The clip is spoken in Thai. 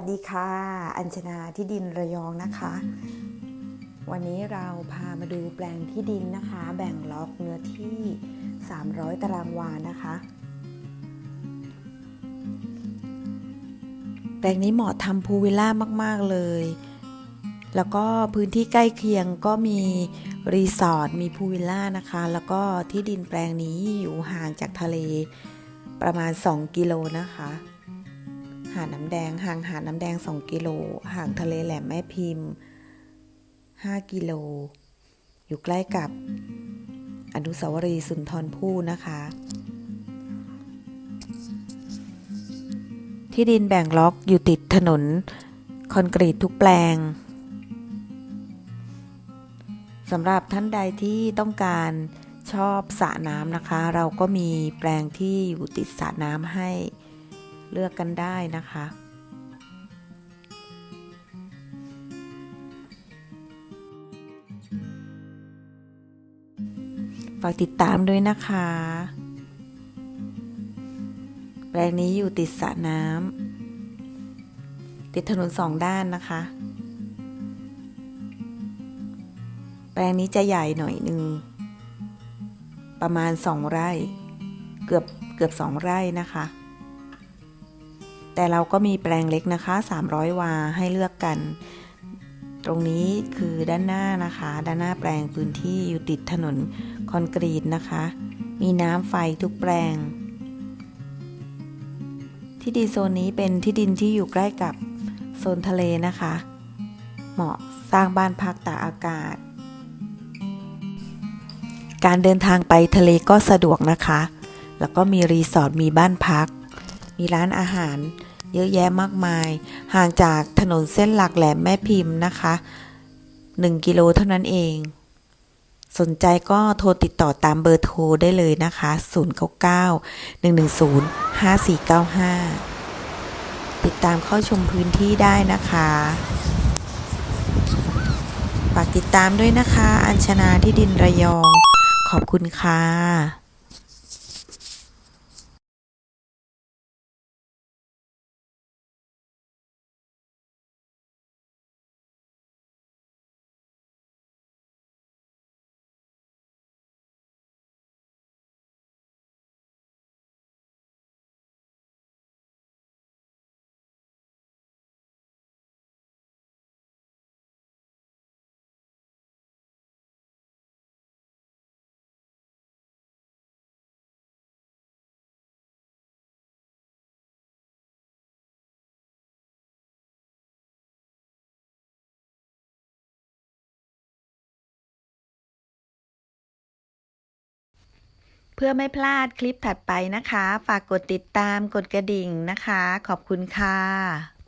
สวัสดีค่ะ อัญชนาที่ดินระยองนะคะ วันนี้เราพามาดูแปลงที่ดินนะคะ แบ่งล็อกเนื้อที่ 300 ตารางวานะคะ แปลงนี้เหมาะทำพูลวิลล่ามาก ๆ เลย แล้วก็พื้นที่ใกล้เคียงก็มีรีสอร์ทมีพูลวิลล่านะคะ แล้วก็ที่ดินแปลงนี้อยู่ห่างจากทะเลประมาณ 2 กิโลนะคะ หาดน้ำแดงห่างหาดน้ำแดง 2 กิโลห่างทะเลแหลมแม่พิมพ์ 5 กิโล อยู่ใกล้กับอนุสาวรีย์สุนทรภู่นะคะ ที่ดินแบ่งล็อกอยู่ติดถนนคอนกรีตทุกแปลงสำหรับท่านใดที่ต้องการชอบสระน้ำนะคะ เราก็มีแปลงที่อยู่ติดสระน้ำให้ เลือกกันได้นะคะ ฝากติดตามด้วยนะคะแปลงนี้อยู่ติดสระน้ำติดถนนสองด้านนะคะ แปลงนี้จะใหญ่หน่อยหนึ่งประมาณสองไร่ เกือบเกือบสองไร่นะคะ แต่เราก็มีแปลงเล็กนะคะ 300 วาให้เลือกกัน ตรงนี้คือด้านหน้านะคะ ด้านหน้าแปลงพื้นที่อยู่ติดถนนคอนกรีตนะคะ มีน้ำไฟทุกแปลง ที่ดินโซนนี้เป็นที่ดินที่อยู่ใกล้กับโซนทะเลนะคะ เหมาะสร้างบ้านพักตากอากาศ การเดินทางไปทะเลก็สะดวกนะคะ แล้วก็มีรีสอร์ทมีบ้านพัก มีร้านอาหาร เยอะแยะมากมาย ห่างจากถนนเส้นหลักแหลมแม่พิมพ์นะคะ 1 กิโลเท่านั้นเอง สนใจก็โทรติดต่อตามเบอร์โทรได้เลยนะคะ 099 110 5495 ติดตามเข้าชมพื้นที่ได้นะคะฝากติดตามด้วยนะคะ อัญชนาที่ดินระยอง ขอบคุณค่ะ พื่อไม่พลาดคลิปถัดไปนะคะ ฝากกดติดตามกดกระดิ่งนะคะ ขอบคุณค่ะ